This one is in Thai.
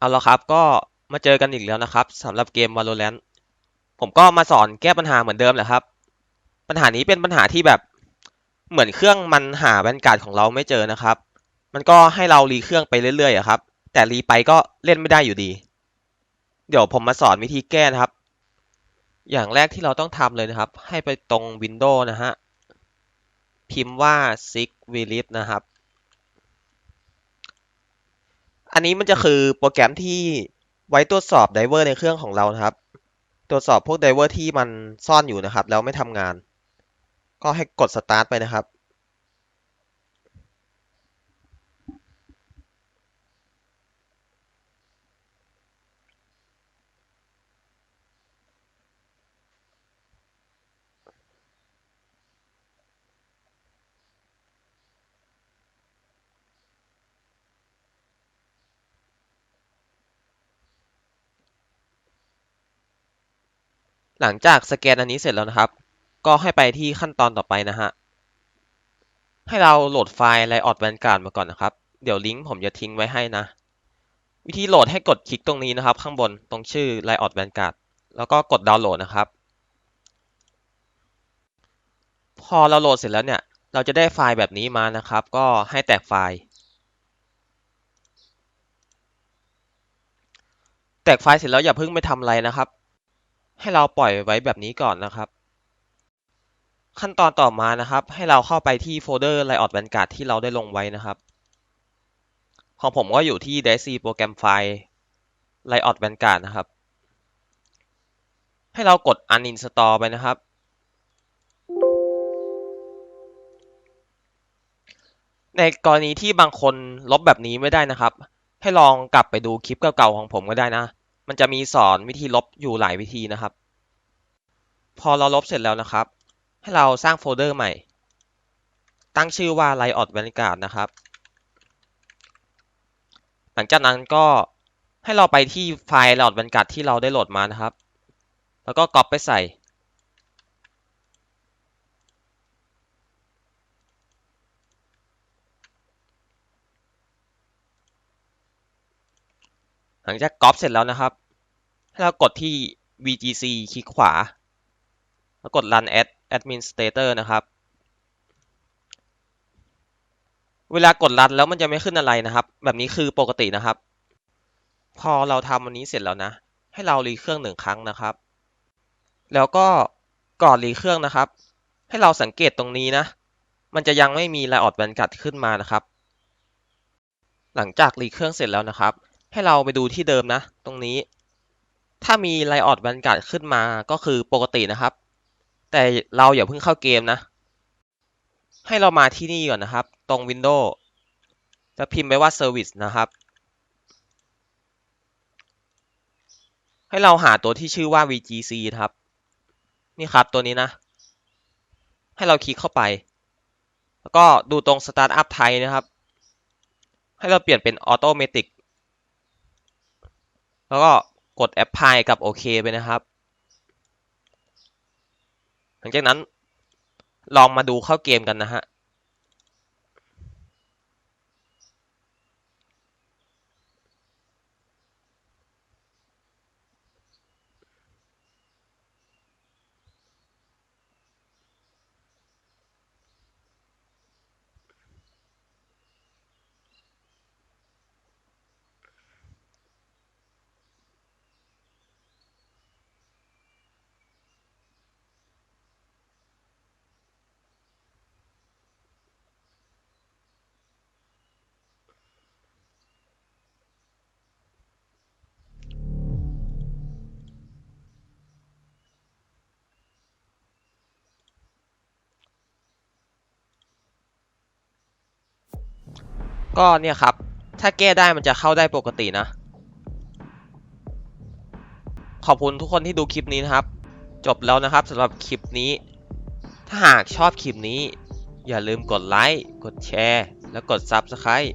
เอาละครับก็มาเจอกันอีกแล้วนะครับสำหรับเกม Valorant ผมก็มาสอนแก้ปัญหาเหมือนเดิมแหละครับ ปัญหานี้เป็นปัญหาที่แบบเหมือนเครื่องมันหาแวนการ์ดของเราไม่เจอนะครับ มันก็ให้เรารีเครื่องไปเรื่อยๆครับ แต่รีไปก็เล่นไม่ได้อยู่ดี เดี๋ยวผมมาสอนวิธีแก้นะครับ อย่างแรกที่เราต้องทำเลยนะครับ ให้ไปตรง Windows นะฮะพิมพ์ว่า Six v l i p นะครับ อันนี้มันจะคือโปรแกรมที่ไว้ตรวจสอบไดเวอร์ในเครื่องของเรานะครับ ตรวจสอบพวกไดเวอร์ที่มันซ่อนอยู่นะครับ แล้วไม่ทำงาน ก็ให้กด start ไปนะครับ หลังจากสแกนอันนี้เสร็จแล้วนะครับ ก็ให้ไปที่ขั้นตอนต่อไปนะฮะ ให้เราโหลดไฟล์ Riot Vanguard มาก่อนนะครับ เดี๋ยวลิงก์ผมจะทิ้งไว้ให้นะ วิธีโหลดให้กดคลิกตรงนี้นะครับ ข้างบนตรงชื่อ Riot Vanguard แล้วก็กดดาวน์โหลดนะครับ พอเราโหลดเสร็จแล้วเนี่ย เราจะได้ไฟล์แบบนี้มานะครับ ก็ให้แตกไฟล์ แตกไฟล์เสร็จแล้วอย่าเพิ่งไปทำอะไรนะครับ ให้เราปล่อยไว้แบบนี้ก่อนนะครับ ขั้นตอนต่อมานะครับ ให้เราเข้าไปที่โฟลเดอร์ Riot Vanguard ที่เราได้ลงไว้นะครับ ของผมก็อยู่ที่ DAISY โปรแกรมไฟล์ Riot Vanguard นะครับ ให้เรากด uninstall ไปนะครับในกรณีที่บางคนลบแบบนี้ไม่ได้นะครับ ให้ลองกลับไปดูคลิปเก่าๆของผมก็ได้นะ มันจะมีสอนวิธีลบอยู่หลายวิธีนะครับ พอเราลบเสร็จแล้วนะครับ ให้เราสร้างโฟลเดอร์ใหม่ ตั้งชื่อว่า Riot Vanguard นะครับ หลังจากนั้นก็ให้เราไปที่ไฟล์ Riot Vanguard ที่เราได้โหลดมานะครับ แล้วก็ก๊อปไปใส่ ลังจากก๊อปเสร็จแล้วนะครับ ให้เรากดที่ VGC คลิกขวา แล้วกด Run as Administrator นะครับ เวลากด Run แล้วมันจะไม่ขึ้นอะไรนะครับ แบบนี้คือปกตินะครับ พอเราทำอันนี้เสร็จแล้วนะ ให้เรารีเครื่องหนึ่งครั้งนะครับ แล้วก็ก่อนรีเครื่องนะครับ ให้เราสังเกตตรงนี้นะ มันจะยังไม่มี Riot Vanguard ขึ้นมานะครับ หลังจากรีเครื่องเสร็จแล้วนะครับ ให้เราไปดูที่เดิมนะ ตรงนี้ ถ้ามี Riot Vanguard ขึ้นมาก็คือปกตินะครับ แต่เราอย่าเพิ่งเข้าเกมนะ ให้เรามาที่นี่ก่อนนะครับ ตรง Windows จะพิมพ์ไปว่า Service นะครับ ให้เราหาตัวที่ชื่อว่า VGC ครับ นี่ครับตัวนี้นะ ให้เราคลิกเข้าไป แล้วก็ดูตรง Startup ไทยนะครับ ให้เราเปลี่ยนเป็น Automatic แล้วก็กด Apply กับโอเคไปนะครับ หลังจากนั้นลองมาดูเข้าเกมกันนะฮะ ก็เนี่ยครับ ถ้าแก้ได้มันจะเข้าได้ปกตินะ ขอบคุณทุกคนที่ดูคลิปนี้นะครับ จบแล้วนะครับสำหรับคลิปนี้ ถ้าหากชอบคลิปนี้ อย่าลืมกดไลค์ กดแชร์ และกด Subscribe